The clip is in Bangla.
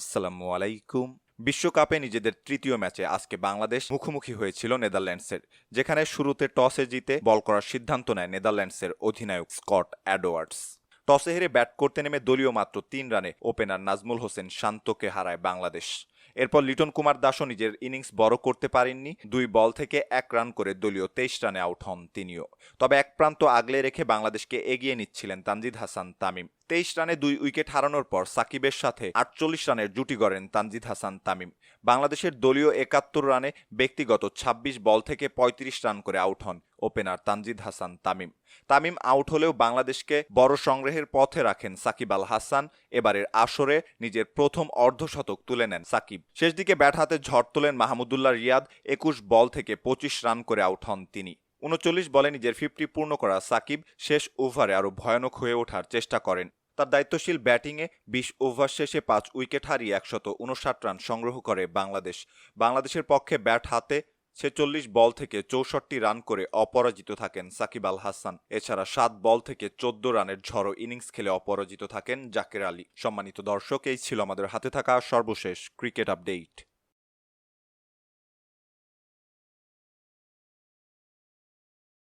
আসসালামু আলাইকুম। বিশ্বকাপে নিজেদের তৃতীয় ম্যাচে আজকে বাংলাদেশ মুখোমুখি হয়েছিল নেদারল্যান্ডসের, যেখানে শুরুতে টসে জিতে বল করার সিদ্ধান্ত নেয় নেদারল্যান্ডসের অধিনায়ক স্কট অ্যাডওয়ার্ডস। টসে হেরে ব্যাট করতে নেমে দলীয় মাত্র তিন রানে ওপেনার নাজমুল হোসেন শান্তকে হারায় বাংলাদেশ। এরপর লিটন কুমার দাসও নিজের ইনিংস বড় করতে পারেননি। দুই বল থেকে এক রান করে দলীয় তেইশ রানে আউট হন তিনিও। তবে এক প্রান্ত আগলে রেখে বাংলাদেশকে এগিয়ে নিচ্ছিলেন তানজিদ হাসান তামিম। তেইশ রানে দুই উইকেট হারানোর পর সাকিবের সাথে আটচল্লিশ রানের জুটি গড়েন তানজিদ হাসান তামিম। বাংলাদেশের দলীয় একাত্তর রানে ব্যক্তিগত ২৬ বল থেকে ৩৫ রান করে আউট হন ওপেনার তানজিদ হাসান তামিম। তামিম আউট হলেও বাংলাদেশকে বড় সংগ্রহের পথে রাখেন সাকিব আল হাসান। এবারের আসরে নিজের প্রথম অর্ধশতক তুলে নেন সাকিব। শেষ দিকে ব্যাট হাতে ঝড় তোলেন মাহমুদুল্লাহ রিয়াদ। একুশ বল থেকে পঁচিশ রান করে আউট হন তিনি। উনচল্লিশ বলে নিজের ফিফটি পূর্ণ করা সাকিব শেষ ওভারে আরও ভয়ানক হয়ে ওঠার চেষ্টা করেন। তার দায়িত্বশীল ব্যাটিংয়ে বিশ ওভার শেষে পাঁচ উইকেট হারিয়ে একশত উনষাট রান সংগ্রহ করে বাংলাদেশ। বাংলাদেশের পক্ষে ব্যাট হাতে ছেচল্লিশ বল থেকে চৌষট্টি রান করে অপরাজিত থাকেন সাকিব আল হাসান। এছাড়া সাত বল থেকে চোদ্দ রানের ঝড়ো ইনিংস খেলে অপরাজিত থাকেন জাকের আলী। সম্মানিত দর্শক, এই ছিল আমাদের হাতে থাকা সর্বশেষ ক্রিকেট আপডেট।